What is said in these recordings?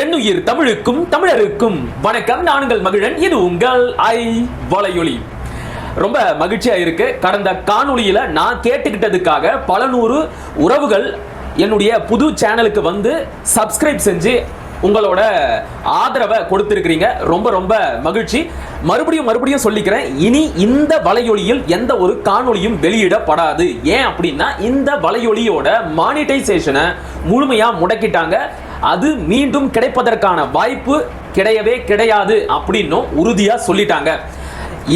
என்னுயிர் தமிழுக்கும் தமிழருக்கும் வணக்கம் நானுங்கள் மகிழன் இது உங்கள் ஐ வலையொலி. ரொம்ப மகிழ்ச்சியா இருக்கு. கடந்த காணொலியில நான் கேட்டுக்கிட்டதுக்காக பல நூறு உறவுகள் என்னுடைய புது சேனலுக்கு வந்து சப்ஸ்கிரைப் செஞ்சு உங்களோட ஆதரவை கொடுத்துருக்கிறீங்க. ரொம்ப ரொம்ப மகிழ்ச்சி. மறுபடியும் மறுபடியும் சொல்லிக்கிறேன். இனி இந்த வலையொலியில் எந்த ஒரு காணொலியும் வெளியிடப்படாது. ஏன் அப்படின்னா இந்த வலையொலியோட மானிட்டைசேஷனை முழுமையாக முடக்கிட்டாங்க. அது மீண்டும் கிடைப்பதற்கான வாய்ப்பு கிடையவே கிடையாது அப்படின்னும் உறுதியாக சொல்லிட்டாங்க.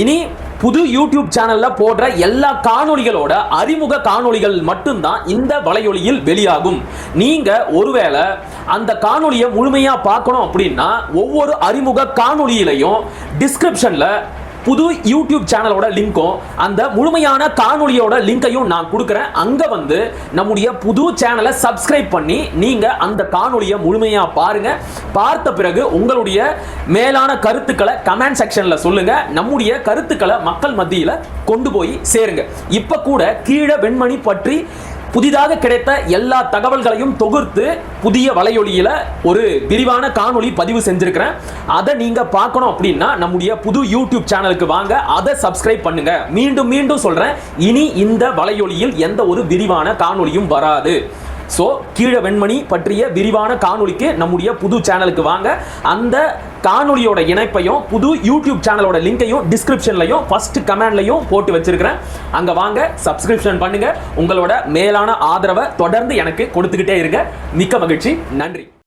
இனி புது யூடியூப் சேனலில் போடுற எல்லா காணொளிகளோட அறிமுக காணொளிகள் மட்டும்தான் இந்த வலையொலியில் வெளியாகும். நீங்கள் ஒருவேளை அந்த காணொலியை முழுமையாக பார்க்கணும் அப்படின்னா ஒவ்வொரு அறிமுக காணொளியிலையும் டிஸ்கிரிப்ஷனில் புது யூடியூப் சேனலோட லிங்க்கும் அந்த முழுமையான காணொளியோட லிங்கையும் நான் கொடுக்குறேன். அங்கே வந்து நம்முடைய புது சேனலை சப்ஸ்கிரைப் பண்ணி நீங்கள் அந்த காணொளியை முழுமையாக பாருங்க. பார்த்த பிறகு உங்களுடைய மேலான கருத்துக்களை கமெண்ட் செக்ஷனில் சொல்லுங்க. நம்முடைய கருத்துக்களை மக்கள் மத்தியில் கொண்டு போய் சேருங்க. இப்போ கூட கீழே வெண்மணி பற்றி புதிதாக கிடைத்த எல்லா தகவல்களையும் தொகுத்து புதிய வலையொலியில் ஒரு விரிவான காணொளி பதிவு செஞ்சிருக்கிறேன். அதை நீங்கள் பார்க்கணும் அப்படின்னா நம்முடைய புது யூடியூப் சேனலுக்கு வாங்க. அதை சப்ஸ்கிரைப் பண்ணுங்க. மீண்டும் மீண்டும் சொல்கிறேன் இனி இந்த வலையொலியில் எந்த ஒரு விரிவான காணொலியும் வராது. ஸோ கீழே வெண்மணி பற்றிய விரிவான காணொலிக்கு நம்முடைய புது சேனலுக்கு வாங்க. அந்த காணொலியோட இணைப்பையும் புது யூடியூப் சேனலோட லிங்கையும் டிஸ்கிரிப்ஷன்லையும் ஃபர்ஸ்ட் கமெண்ட்லையும் போட்டு வச்சிருக்கிறேன். அங்கே வாங்க சப்ஸ்கிரிப்ஷன் பண்ணுங்க. உங்களோட மேலான ஆதரவை தொடர்ந்து எனக்கு கொடுத்துக்கிட்டே இருங்க. மிக்க மகிழ்ச்சி. நன்றி.